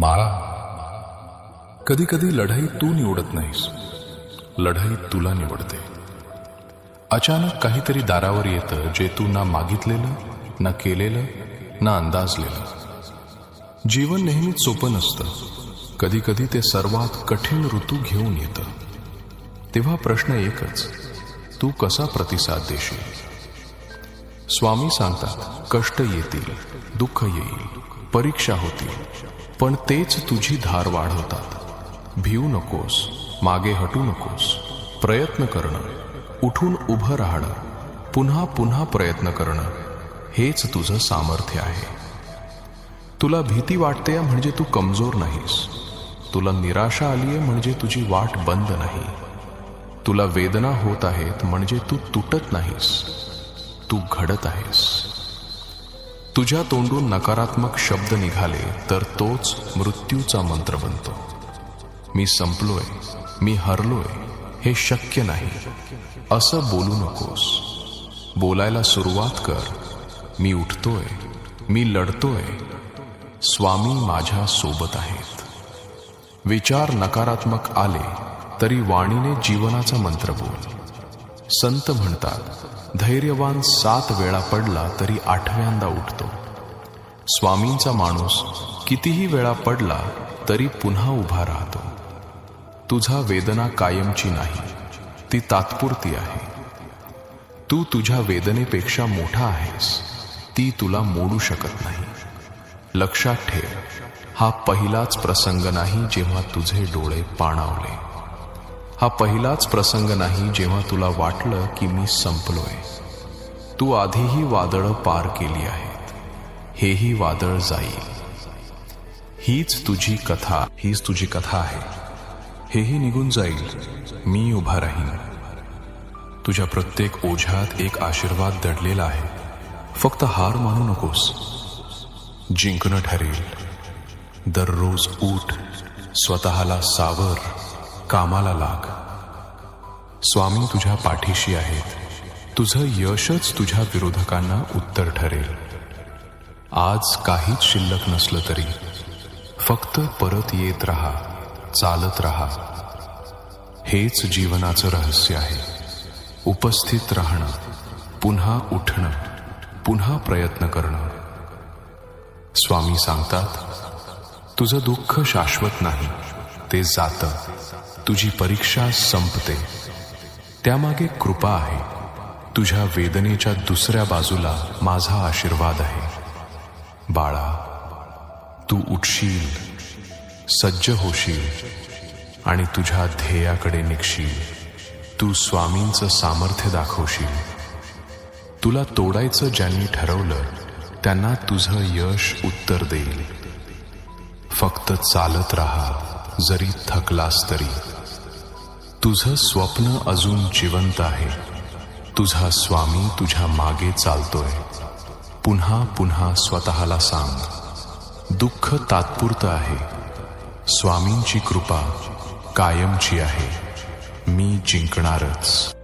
बाळा कधी कधी लढाई तू निवडत नाहीस. लढाई तुला निवडते. अचानक काहीतरी दारावर येतं जे तू ना मागितलेलं ना केलेलं ना अंदाजलेलं. जीवन नेहमीच सोपं नसतं. कधी कधी ते सर्वात कठीण ऋतू घेऊन येतं. तेव्हा प्रश्न एकच तू कसा प्रतिसाद देशील? स्वामी सांगतात कष्ट येतील दुःख येईल परीक्षा होतील पण तेच तुझी धार वाढवतात. भिवू नकोस मागे हटू नकोस प्रयत्न करणं उठून उभं राहणं पुन्हा पुन्हा प्रयत्न करणं हेच तुझं सामर्थ्य आहे. तुला भीती वाटते म्हणजे तू कमजोर नाहीस. तुला निराशा आलीये म्हणजे तुझी वाट बंद नाही. तुला वेदना होत आहेत म्हणजे तू तुटत नाहीस. तू घडत आहेस. तुझ्या तोंडून नकारात्मक शब्द निघाले तर तोच मृत्यूचा मंत्र बनतो. मी संपलोय मी हरलोय हे शक्य नाही. असं बोलू नकोस. बोलायला सुरुवात कर. मी उठतोय मी लढतोय. स्वामी माझ्या सोबत आहेत. विचार नकारात्मक आले तरी वाणीने जीवनाचा मंत्र बोल. संत म्हणतात धैर्यवान सात वेळा पडला तरी आठव्यांदा उठतो. स्वामींचा माणूस कितीही वेळा पडला तरी पुन्हा उभा राहतो. तुझा वेदना कायमची नाही ती तात्पुरती आहे. तू तुझ्या वेदनेपेक्षा मोठा आहेस ती तुला मोडू शकत नाही. लक्षात ठेव हा पहिलाच प्रसंग नाही जेव्हा तुझे डोळे पाणावले. हा पहिलाच प्रसंग नाही जेव्हा तुला वाटलं की मी संपलोय. तू आधीही वादळं पार केली आहेत. हेही वादळ जाईल. हीच तुझी कथा हीच तुझी कथा आहे. हेही निघून जाईल. मी उभा राहीन. तुझ्या प्रत्येक ओझ्यात एक आशीर्वाद दडलेला आहे. फक्त हार मानू नकोस. जिंकणं ठरेल. दररोज उठ स्वतःला सावर. कामाला लाग. स्वामी तुझ्या पाठीशी आहेत. तुझं यशच तुझ्या विरोधकांना उत्तर ठरेल. आज काहीच शिल्लक नसलं तरी. फक्त परत येत राहा चालत राहा. हेच जीवनाचं रहस्य आहे. उपस्थित राहणं पुन्हा उठणं पुन्हा प्रयत्न करणं. स्वामी सांगतात तुझं दुःख शाश्वत नाही ते जातं. तुझी परीक्षा संपते. त्यामागे कृपा आहे. तुझ्या वेदनेच्या दुसऱ्या बाजूला माझा आशीर्वाद आहे. बाळा तू उठशील सज्ज होशील आणि तुझ्या ध्येयाकडे निघशील. तू स्वामींचं सामर्थ्य दाखवशील. तुला तोडायचं ज्यांनी ठरवलं त्यांना तुझं यश उत्तर देईल. फक्त चालत राहा जरी थकलास तरी. तुझं स्वप्न अजून जिवंत आहे. तुझा स्वामी तुझ्या मागे चालतोय. पुन्हा पुन्हा स्वतःला सांग. दुःख तात्पुरतं आहे. स्वामींची कृपा कायमची आहे. मी जिंकणारच.